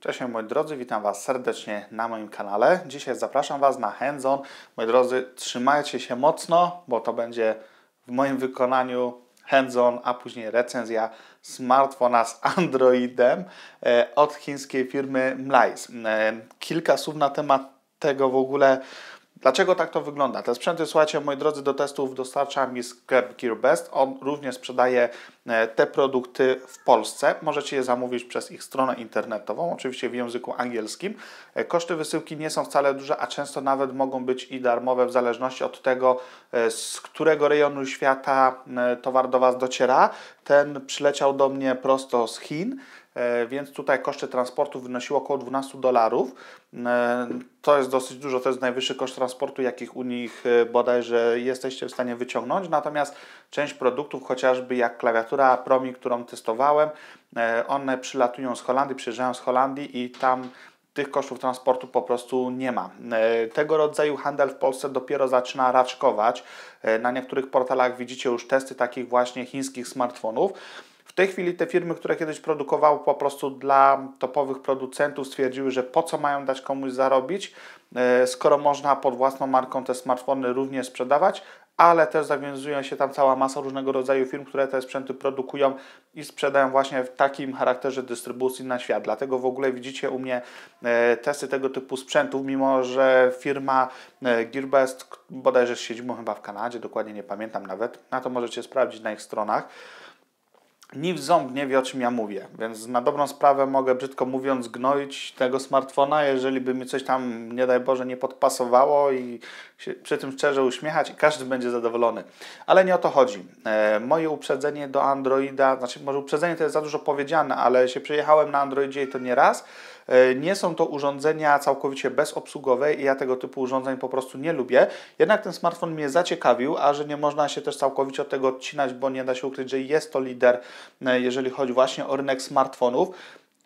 Cześć moi drodzy, witam Was serdecznie na moim kanale. Dzisiaj zapraszam Was na hands-on. Moi drodzy, trzymajcie się mocno, bo to będzie w moim wykonaniu hands-on, a później recenzja smartfona z Androidem e, od chińskiej firmy Mlais. E, kilka słów na temat tego w ogóle, Dlaczego tak to wygląda? Te sprzęty, słuchajcie, moi drodzy, do testów dostarcza mi sklep GearBest. On również sprzedaje e, te produkty w Polsce. Możecie je zamówić przez ich stronę internetową, oczywiście w języku angielskim. E, koszty wysyłki nie są wcale duże, a często nawet mogą być i darmowe w zależności od tego, e, z którego rejonu świata towar do Was dociera. Ten przyleciał do mnie prosto z Chin. E, więc tutaj koszty transportu wynosiły około 12 dolarów. E, to jest dosyć dużo, to jest najwyższy koszt transportu, jakich u nich e, bodajże jesteście w stanie wyciągnąć. Natomiast część produktów, chociażby jak klawiatura Promi, którą testowałem, one przylatują z Holandii, przyjeżdżają z Holandii i tam tych kosztów transportu po prostu nie ma. Tego rodzaju handel w Polsce dopiero zaczyna raczkować. Na niektórych portalach widzicie już testy takich właśnie chińskich smartfonów. W tej chwili te firmy, które kiedyś produkowały po prostu dla topowych producentów, stwierdziły, że po co mają dać komuś zarobić, e, skoro można pod własną marką te smartfony również sprzedawać, ale też zawiązuje się tam cała masa różnego rodzaju firm, które te sprzęty produkują i sprzedają właśnie w takim charakterze dystrybucji na świat. Dlatego w ogóle widzicie u mnie e, testy tego typu sprzętów, mimo że firma e, Gearbest bodajże z siedzibą chyba w Kanadzie, dokładnie nie pamiętam nawet, na to możecie sprawdzić na ich stronach ni w ząb nie wie, o czym ja mówię, więc na dobrą sprawę mogę, brzydko mówiąc, gnoić tego smartfona, jeżeli by mi coś tam, nie daj Boże, nie podpasowało i się przy tym szczerze uśmiechać i każdy będzie zadowolony. Ale nie o to chodzi. E, moje uprzedzenie do Androida, znaczy może uprzedzenie to jest za dużo powiedziane, ale się przejechałem na Androidzie i to nie raz. E, nie są to urządzenia całkowicie bezobsługowe i ja tego typu urządzeń po prostu nie lubię. Jednak ten smartfon mnie zaciekawił, a że nie można się też całkowicie od tego odcinać, bo nie da się ukryć, że jest to lider, e, jeżeli chodzi właśnie o rynek smartfonów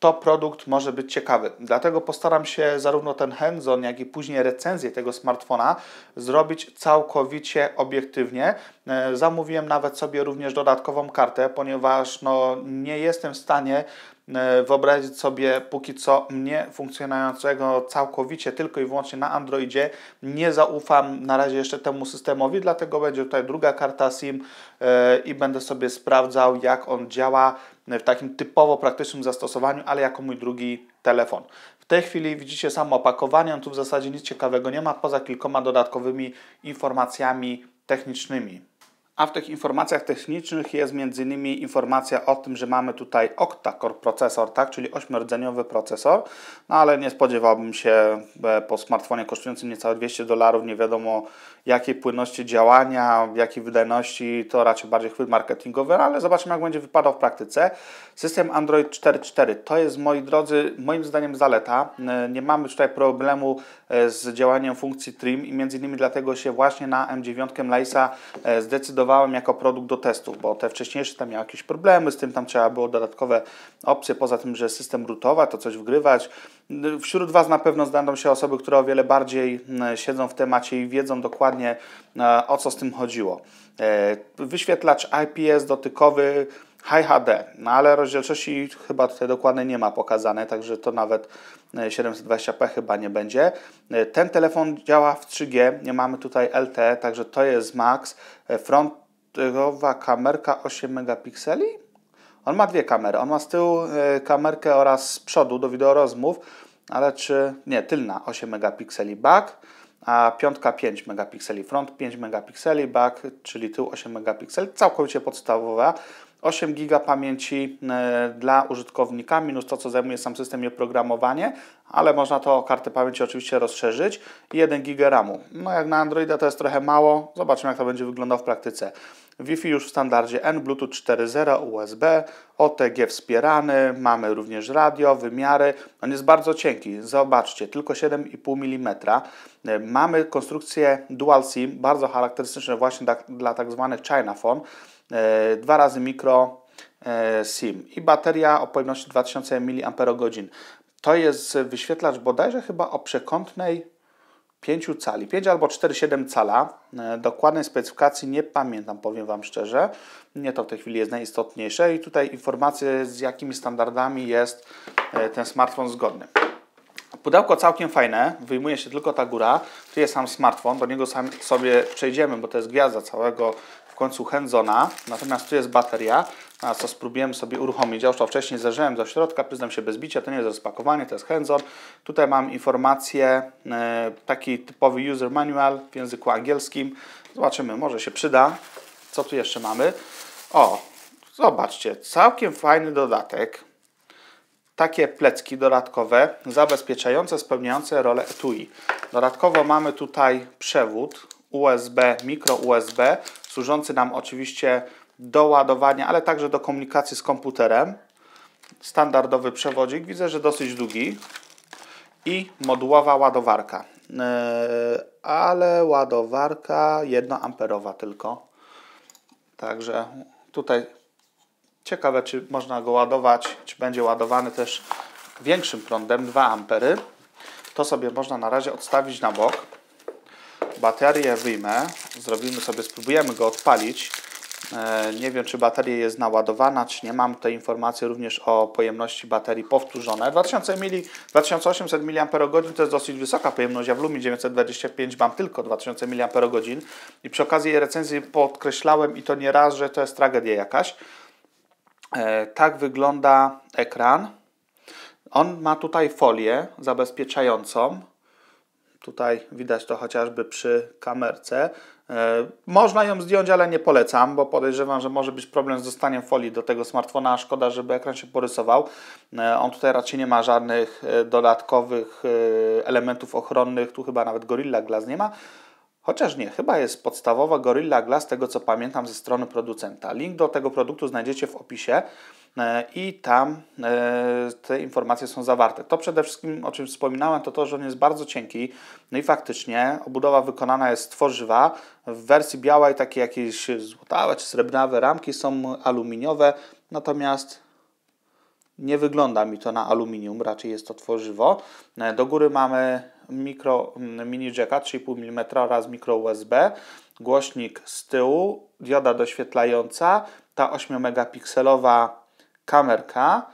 to produkt może być ciekawy. Dlatego postaram się zarówno ten hands-on, jak i później recenzję tego smartfona zrobić całkowicie obiektywnie. E, zamówiłem nawet sobie również dodatkową kartę, ponieważ no, nie jestem w stanie wyobrazić sobie póki co mnie funkcjonującego całkowicie tylko i wyłącznie na Androidzie. Nie zaufam na razie jeszcze temu systemowi, dlatego będzie tutaj druga karta SIM e, i będę sobie sprawdzał jak on działa w takim typowo praktycznym zastosowaniu, ale jako mój drugi telefon. W tej chwili widzicie samo opakowanie, tu w zasadzie nic ciekawego nie ma, poza kilkoma dodatkowymi informacjami technicznymi. A w tych informacjach technicznych jest m.in. informacja o tym, że mamy tutaj octa-core procesor, tak, czyli 8-rdzeniowy procesor, no ale nie spodziewałbym się e, po smartfonie kosztującym niecałe 200 dolarów, nie wiadomo jakiej płynności działania, jakiej wydajności, to raczej bardziej chwyt marketingowy, ale zobaczymy jak będzie wypadał w praktyce. System Android 4.4 to jest, moi drodzy, moim zdaniem zaleta. E, nie mamy tutaj problemu e, z działaniem funkcji trim i innymi dlatego się właśnie na M9 Leisa zdecydowałem przygotowałem jako produkt do testów, bo te wcześniejsze tam miały jakieś problemy, z tym tam trzeba było dodatkowe opcje, poza tym, że system rootowa, to coś wgrywać. Wśród Was na pewno znajdą się osoby, które o wiele bardziej siedzą w temacie i wiedzą dokładnie o co z tym chodziło. E, wyświetlacz IPS dotykowy High HD, no ale rozdzielczości chyba tutaj dokładnie nie ma pokazane, także to nawet 720p e, chyba nie będzie. E, ten telefon działa w 3G, nie mamy tutaj LTE, także to jest max. E, frontowa kamerka 8 megapikseli. On ma dwie kamery, on ma z tyłu kamerkę oraz z przodu do wideorozmów, ale czy, nie, tylna 8 megapikseli back a piątka 5 megapikseli front, 5 megapikseli back, czyli tył 8 megapikseli, całkowicie podstawowa. 8 GB pamięci e, dla użytkownika, minus to, co zajmuje sam system i oprogramowanie, ale można to kartę pamięci oczywiście rozszerzyć i 1 GB RAMu. No jak na Androida to jest trochę mało, zobaczymy jak to będzie wyglądało w praktyce. Wi-Fi już w standardzie N, Bluetooth 4.0, USB, OTG wspierany, mamy również radio, wymiary. On jest bardzo cienki, zobaczcie, tylko 7,5 mm. E, mamy konstrukcję Dual SIM, bardzo charakterystyczne właśnie dla tak zwanych China Phone. E, dwa razy mikro e, SIM i bateria o pojemności 2000 mAh. To jest wyświetlacz bodajże chyba o przekątnej 5 cali, 5 albo 4,7 cala. E, dokładnej specyfikacji nie pamiętam, powiem Wam szczerze. Nie to w tej chwili jest najistotniejsze. I tutaj informacje z jakimi standardami jest ten smartfon zgodny. Pudełko całkiem fajne, wyjmuje się tylko ta góra. Tu jest sam smartfon, do niego sam sobie przejdziemy, bo to jest gwiazda całego końcu handzona. Natomiast tu jest bateria, a co spróbujemy sobie uruchomić. Ja już to wcześniej zerzyłem do środka, przyznam się bez bicia, to nie jest rozpakowanie, to jest hands-on. Tutaj mam informację, e, taki typowy user manual w języku angielskim. Zobaczymy, może się przyda. Co tu jeszcze mamy? O, zobaczcie, całkiem fajny dodatek takie plecki dodatkowe, zabezpieczające, spełniające rolę etui. Dodatkowo mamy tutaj przewód USB, mikro USB, służący nam oczywiście do ładowania, ale także do komunikacji z komputerem. Standardowy przewodzik, widzę, że dosyć długi i modułowa ładowarka. Yy, ale ładowarka 1 amperowa tylko. Także tutaj Ciekawe, czy można go ładować, czy będzie ładowany też większym prądem, 2 ampery. To sobie można na razie odstawić na bok. Baterię wyjmę, zrobimy sobie, spróbujemy go odpalić. E, nie wiem, czy bateria jest naładowana, czy nie. Mam tutaj informacje również o pojemności baterii powtórzone. 2000 mili, 2800 mAh to jest dosyć wysoka pojemność, a w Lumi 925 mam tylko 2000 mAh. I przy okazji recenzji podkreślałem i to nie raz, że to jest tragedia jakaś. E, tak wygląda ekran. On ma tutaj folię zabezpieczającą. Tutaj widać to chociażby przy kamerce. E, można ją zdjąć, ale nie polecam, bo podejrzewam, że może być problem z dostaniem folii do tego smartfona, szkoda, żeby ekran się porysował. E, on tutaj raczej nie ma żadnych dodatkowych elementów ochronnych, tu chyba nawet Gorilla Glass nie ma. Chociaż nie, chyba jest podstawowa Gorilla Glass, tego co pamiętam ze strony producenta. Link do tego produktu znajdziecie w opisie e, i tam e, te informacje są zawarte. To przede wszystkim, o czym wspominałem, to to, że on jest bardzo cienki. No i faktycznie obudowa wykonana jest z tworzywa. W wersji białej takie jakieś złotawe czy srebrnawe ramki są aluminiowe, natomiast nie wygląda mi to na aluminium, raczej jest to tworzywo. E, do góry mamy mikro, mm, mini jacka 3,5 mm oraz mikro USB, głośnik z tyłu, dioda doświetlająca, ta 8 megapikselowa kamerka.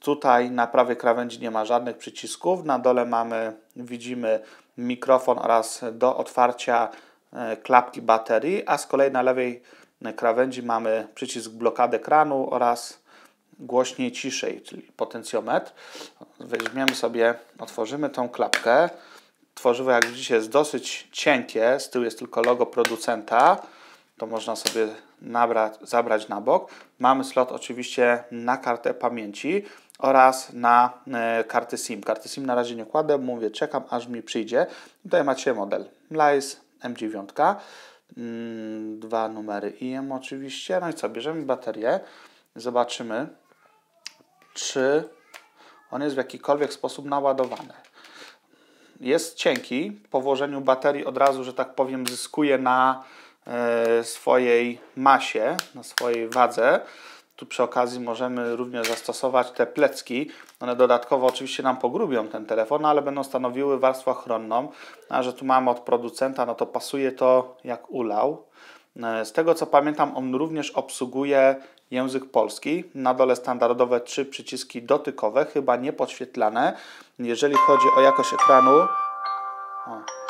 Tutaj na prawej krawędzi nie ma żadnych przycisków. Na dole mamy, widzimy mikrofon oraz do otwarcia e, klapki baterii, a z kolei na lewej krawędzi mamy przycisk blokady ekranu oraz głośniej, ciszej, czyli potencjometr. Weźmiemy sobie, otworzymy tą klapkę. Tworzywo, jak widzicie, jest dosyć cienkie. Z tyłu jest tylko logo producenta. To można sobie nabrać, zabrać na bok. Mamy slot oczywiście na kartę pamięci oraz na e, karty SIM. Karty SIM na razie nie kładę, mówię, czekam aż mi przyjdzie. Tutaj macie model Mlice M9, mm, dwa numery IM oczywiście. No i co, bierzemy baterię, zobaczymy czy on jest w jakikolwiek sposób naładowany. Jest cienki, po włożeniu baterii od razu, że tak powiem, zyskuje na swojej masie, na swojej wadze. Tu przy okazji możemy również zastosować te plecki. One dodatkowo oczywiście nam pogrubią ten telefon, ale będą stanowiły warstwę ochronną. A że tu mamy od producenta, no to pasuje to jak ulał. E, z tego co pamiętam, on również obsługuje język polski. Na dole standardowe trzy przyciski dotykowe, chyba nie podświetlane. Jeżeli chodzi o jakość ekranu. O.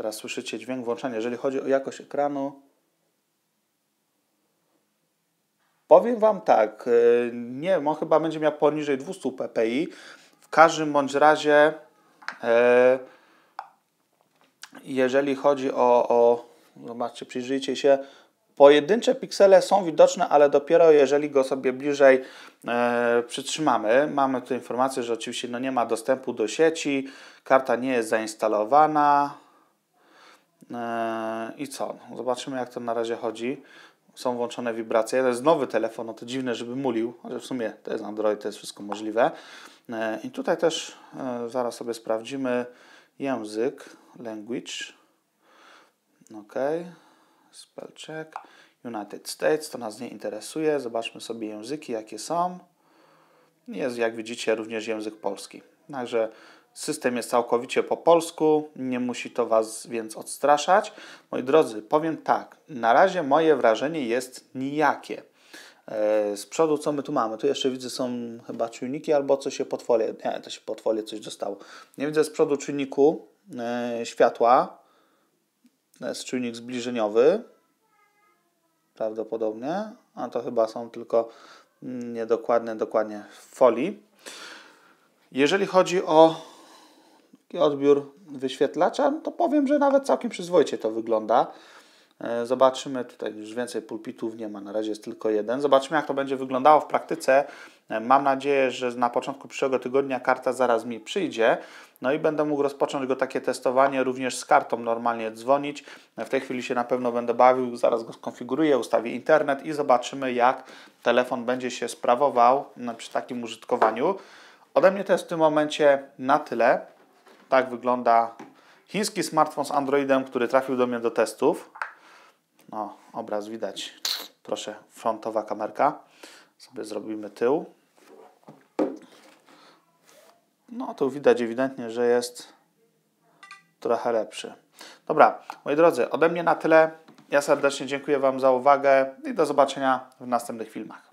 Teraz słyszycie dźwięk włączania. Jeżeli chodzi o jakość ekranu. Powiem Wam tak, e, nie, on chyba będzie miał poniżej 200 ppi. W każdym bądź razie, e, jeżeli chodzi o, o zobaczcie, przyjrzyjcie się, Pojedyncze piksele są widoczne, ale dopiero jeżeli go sobie bliżej e, przytrzymamy. Mamy tu informację, że oczywiście no nie ma dostępu do sieci, karta nie jest zainstalowana. E, I co? Zobaczymy jak to na razie chodzi. Są włączone wibracje. To jest nowy telefon, no to dziwne, żeby mulił, ale w sumie to jest Android, to jest wszystko możliwe. E, I tutaj też e, zaraz sobie sprawdzimy język, language. OK. Spell check. United States, to nas nie interesuje. Zobaczmy sobie języki, jakie są. Jest, jak widzicie, również język polski. Także system jest całkowicie po polsku, nie musi to Was więc odstraszać. Moi drodzy, powiem tak, na razie moje wrażenie jest nijakie. E, Z przodu co my tu mamy? Tu jeszcze widzę są chyba czujniki albo coś się pod folię. Nie, to się pod folię coś dostało. Nie widzę z przodu czujniku e, światła. To jest czujnik zbliżeniowy. Prawdopodobnie. A to chyba są tylko mm, niedokładne dokładnie w folii. Jeżeli chodzi o odbiór wyświetlacza, no to powiem, że nawet całkiem przyzwoicie to wygląda. E, Zobaczymy, tutaj już więcej pulpitów nie ma, na razie jest tylko jeden. Zobaczymy, jak to będzie wyglądało w praktyce. E, Mam nadzieję, że na początku przyszłego tygodnia karta zaraz mi przyjdzie. No i będę mógł rozpocząć go takie testowanie również z kartą, normalnie dzwonić. E, W tej chwili się na pewno będę bawił, zaraz go skonfiguruję, ustawię internet i zobaczymy, jak telefon będzie się sprawował przy takim użytkowaniu. Ode mnie to jest w tym momencie na tyle. Tak wygląda chiński smartfon z Androidem, który trafił do mnie do testów. No, obraz widać. Proszę, frontowa kamerka. Sobie zrobimy tył. No, tu widać ewidentnie, że jest trochę lepszy. Dobra, moi drodzy, ode mnie na tyle. Ja serdecznie dziękuję Wam za uwagę i do zobaczenia w następnych filmach.